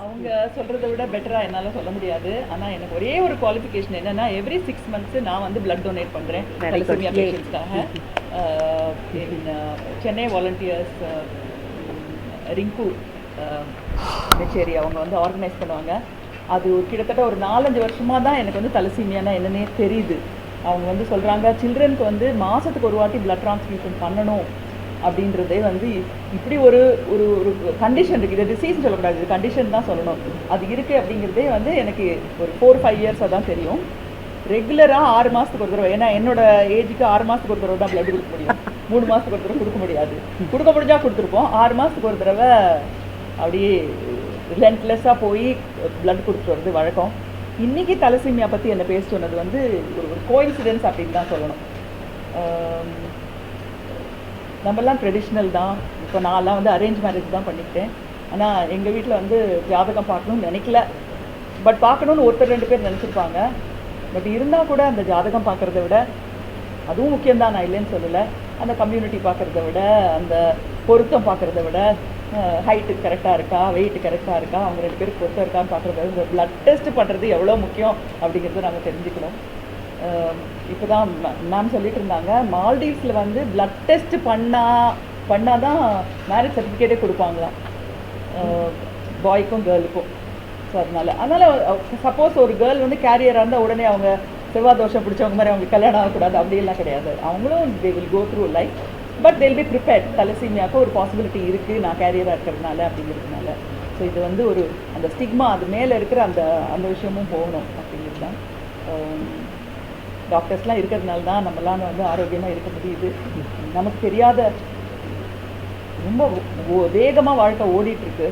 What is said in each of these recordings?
அவங்க சொல்றதை விட பெட்டரா என்னால சொல்ல முடியாது. ஆனா எனக்கு ஒரே ஒரு குவாலிஃபிகேஷன் என்னன்னா எவ்ரி சிக்ஸ் மந்த்ஸ் நான் வந்து பிளட் டொனேட். தலசீமியா. பேஷண்ட்ஸ்க்காக சென்னை வாலண்டியர்ஸ் ரிங்கு மெச்சேரி அவங்க வந்து ஆர்கனைஸ் பண்ணுவாங்க. அது கிட்டத்தட்ட ஒரு நாலஞ்சு வருஷமா தான் எனக்கு வந்து தலசீமியானா என்னன்னே தெரியுது. அவங்க வந்து சொல்றாங்க சில்ட்ரனுக்கு வந்து மாசத்துக்கு ஒரு வாட்டி பிளட் டிரான்ஸ்ஃபியூஷன் பண்ணணும். அப்படின்றதே வந்து இப்படி ஒரு ஒரு ஒரு கண்டிஷன் இருக்குது இது டிசீஸ் சொல்லக்கூடாது. இது கண்டிஷன் தான் சொல்லணும். அது இருக்குது அப்படிங்கிறதே வந்து எனக்கு ஒரு ஃபோர் ஃபைவ் இயர்ஸாக தான் தெரியும். ரெகுலராக ஆறு மாதத்துக்கு ஒரு தடவை. ஏன்னா என்னோட ஏஜுக்கு ஆறு மாதத்துக்கு ஒரு தடவை தான் பிளட் கொடுக்க முடியும். மூணு மாதத்துக்கு ஒரு தடவை கொடுக்க முடியாது. கொடுக்க முடிஞ்சால் கொடுத்துருப்போம். ஆறு மாதத்துக்கு ஒரு தடவை அப்படியே ரிலன்ட்லெஸ்ஸாக போய் பிளட் கொடுத்துட்டு வருது வழக்கம். இன்றைக்கி தலசீமியா பற்றி என்னை பேச சொன்னது வந்து ஒரு ஒரு கோயின்சிடென்ஸ் அப்படின்னு தான் சொல்லணும். நம்மலாம் ட்ரெடிஷ்னல் தான். இப்போ நான்லாம் வந்து அரேஞ்ச் மேரேஜ் தான் பண்ணிக்கிட்டேன். ஆனால் எங்கள் வீட்டில் வந்து ஜாதகம் பார்க்கணும்னு நினைக்கல. பட் பார்க்கணுன்னு ஒருத்தர் ரெண்டு பேர் நினச்சிருப்பாங்க. பட் இருந்தால் கூட அந்த ஜாதகம் பார்க்குறத விட அதுவும் முக்கியம்தான் நான் இல்லைன்னு சொல்லலை. அந்த கம்யூனிட்டி பார்க்குறத விட அந்த பொருத்தம் பார்க்குறத விட ஹைட்டு கரெக்டாக இருக்கா வெயிட் கரெக்டாக இருக்கா அவங்க ரெண்டு பேருக்கு பொருத்தம் இருக்கான்னு பார்க்குறத இந்த பிளட் டெஸ்ட் பண்ணுறது எவ்வளோ முக்கியம் அப்படிங்கிறத நாங்கள் தெரிஞ்சுக்கணும். இப்போ தான் மேம் சொல்லிட்டு இருந்தாங்க. மால்டீவ்ஸில் வந்து பிளட் டெஸ்ட் பண்ணா பண்ணால் தான் மேரேஜ் சர்டிஃபிகேட்டே கொடுப்பாங்களாம் பாய்க்கும் கேர்ளுக்கும் ஸோ அதனால அதனால் சப்போஸ் ஒரு கேர்ள் வந்து கேரியராக இருந்தால் உடனே அவங்க செவ்வாய் தோஷம் பிடிச்சவங்க மாதிரி அவங்க கல்யாணம் ஆகக்கூடாது. அப்படியெல்லாம் கிடையாது. அவங்களும் they will go through life but they'll be prepared தலசீமியாவுக்கு ஒரு பாசிபிலிட்டி இருக்குது நான் கேரியராக இருக்கிறதுனால அப்படிங்கிறதுனால. ஸோ இது வந்து ஒரு அந்த ஸ்டிக்மா அது மேலே இருக்கிற அந்த அந்த விஷயமும் போகணும் அப்படிங்கிறது தான். டாக்டர்ஸ்லாம் இருக்கிறதுனால தான் நம்மளால் வந்து ஆரோக்கியமாக இருக்க முடியுது. நமக்கு தெரியாத ரொம்ப வேகமாக வாழ்க்கை ஓடிட்டுருக்கு.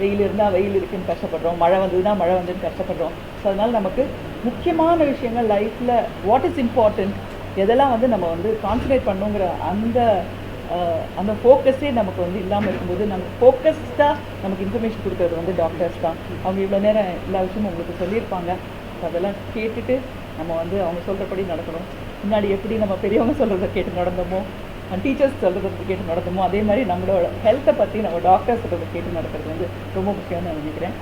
வெயில் இருந்தால் வெயில் இருக்குன்னு கஷ்டப்படுறோம். மழை வந்ததுன்னா மழை வந்ததுன்னு கஷ்டப்படுறோம். ஸோ அதனால் நமக்கு முக்கியமான விஷயங்கள் லைஃப்பில் வாட் இஸ் இம்பார்ட்டன்ட் எதெல்லாம் வந்து நம்ம வந்து கான்சன்ட்ரேட் பண்ணுங்கிற அந்த அந்த ஃபோக்கஸே நமக்கு வந்து இல்லாமல் இருக்கும்போது நம்ம ஃபோக்கஸ்டாக நமக்கு இன்ஃபர்மேஷன் கொடுக்கறது வந்து டாக்டர்ஸ் தான். அவங்க இவ்வளோ நேரம் எல்லா விஷயமும் உங்களுக்கு சொல்லியிருப்பாங்க. அதெல்லாம் கேட்டுட்டு நம்ம வந்து அவங்க சொல்கிறபடி நடக்கணும். முன்னாடி எப்படி நம்ம பெரியவங்க சொல்கிறத கேட்டு நடந்தோமோ டீச்சர்ஸ் சொல்கிறத கேட்டு நடந்தோமோ அதே மாதிரி நம்மளோட ஹெல்த்தை பற்றி நம்ம டாக்டர்ஸ் சொல்கிறத கேட்டு நடக்கிறது வந்து ரொம்ப முக்கியம்னு நான் நினைக்கிறேன்.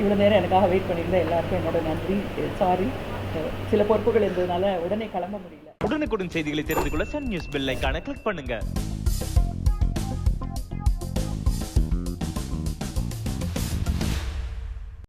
இவ்வளோ நேரம் எனக்காக வெயிட் பண்ணியிருந்தேன் எல்லாருக்கும் என்னோட நன்றி. சாரி சில பொறுப்புகள் இருந்ததுனால உடனே கிளம்ப முடியல. உடனுக்குடன் செய்திகளை தெரிந்து கொள்ள சன் நியூஸ் பெல் ஐக்கான கிளிக் பண்ணுங்கள்